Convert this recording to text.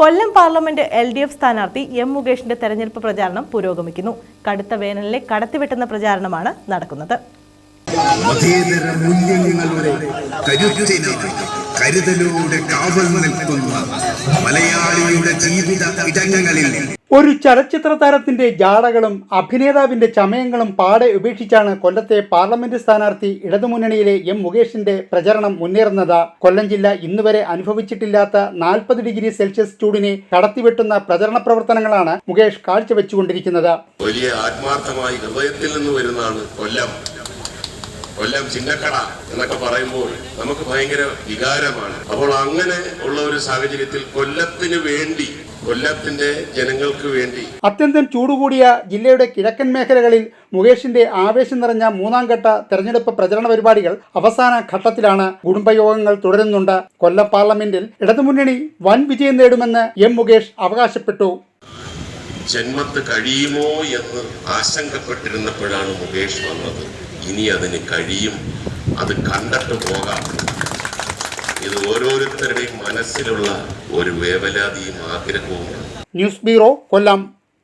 Kollam parliament L D F സ്ഥാനാർത്ഥി M മുകേഷിന്റെ തെരഞ്ഞെടുപ്പ് പ്രചാരണം പുരോഗമിക്കുന്നു. കടുത്ത വേനലിലെ കടത്തിവെട്ടുന്ന പ്രചാരണമാണ് നടക്കുന്നത്. മതേതര മൂല്യങ്ങളുടെ കരുത്തിന് കരുതലോടെ കാവൽ നിൽക്കുന്ന മലയാളിയുടെ ജീവിത ഇടങ്ങളിൽ ഒരു ചലച്ചിത്ര താരത്തിന്റെ ജാടകളും അഭിനേതാവിന്റെ ചമയങ്ങളും പാടെ ഉപേക്ഷിച്ചാണ് കൊല്ലത്തെ പാർലമെന്റ് സ്ഥാനാർത്ഥി ഇടതുമുന്നണിയിലെ എം മുകേഷിന്റെ പ്രചരണം മുന്നേറുന്നത്. കൊല്ലം ജില്ല ഇന്നുവരെ അനുഭവിച്ചിട്ടില്ലാത്ത നാൽപ്പത് ഡിഗ്രി സെൽഷ്യസ് ചൂടിനെ കടത്തിവെട്ടുന്ന പ്രചരണ പ്രവർത്തനങ്ങളാണ് മുകേഷ് കാഴ്ചവെച്ചുകൊണ്ടിരിക്കുന്നത്. വലിയ ആത്മാർത്ഥമായി ഹൃദയത്തിൽ നിന്ന് വരുന്നതാണ് കൊല്ലം. കൊല്ലം ചിന്നക്കട എന്നൊക്കെ പറയുമ്പോൾ നമുക്ക് ഭയങ്കര വികാരമാണ്. അപ്പോൾ അങ്ങനെ ഉള്ള ഒരു സാഹചര്യത്തിൽ കൊല്ലത്തിന് വേണ്ടി കൊല്ലത്തിന്റെ ജനങ്ങൾക്ക് വേണ്ടി അത്യന്തം ചൂടുകൂടിയ ജില്ലയുടെ കിഴക്കൻ മേഖലകളിൽ മുകേഷിന്റെ ആവേശം നിറഞ്ഞ മൂന്നാം ഘട്ട തെരഞ്ഞെടുപ്പ് പ്രചരണ പരിപാടികൾ അവസാന ഘട്ടത്തിലാണ് കുടുംബയോഗങ്ങൾ തുടരുന്നുണ്ട്. കൊല്ലം പാർലമെന്റിൽ ഇടതുമുന്നണി വൻ വിജയം നേടുമെന്ന് എം മുകേഷ് അവകാശപ്പെട്ടു. ജന്മത്ത് കഴിയുമോ എന്ന് ആശങ്കപ്പെട്ടിരുന്നപ്പോഴാണ് മുകേഷ് വന്നത്. ഇനി അതിന് കഴിയും. അത് കണ്ടിട്ട് പോകാം. ഇത് ഓരോരുത്തരുടെയും മനസ്സിലുള്ള ഒരു വേവലാതിയും ആഗ്രഹവുമാണ്. ന്യൂസ് ബ്യൂറോ കൊല്ലം.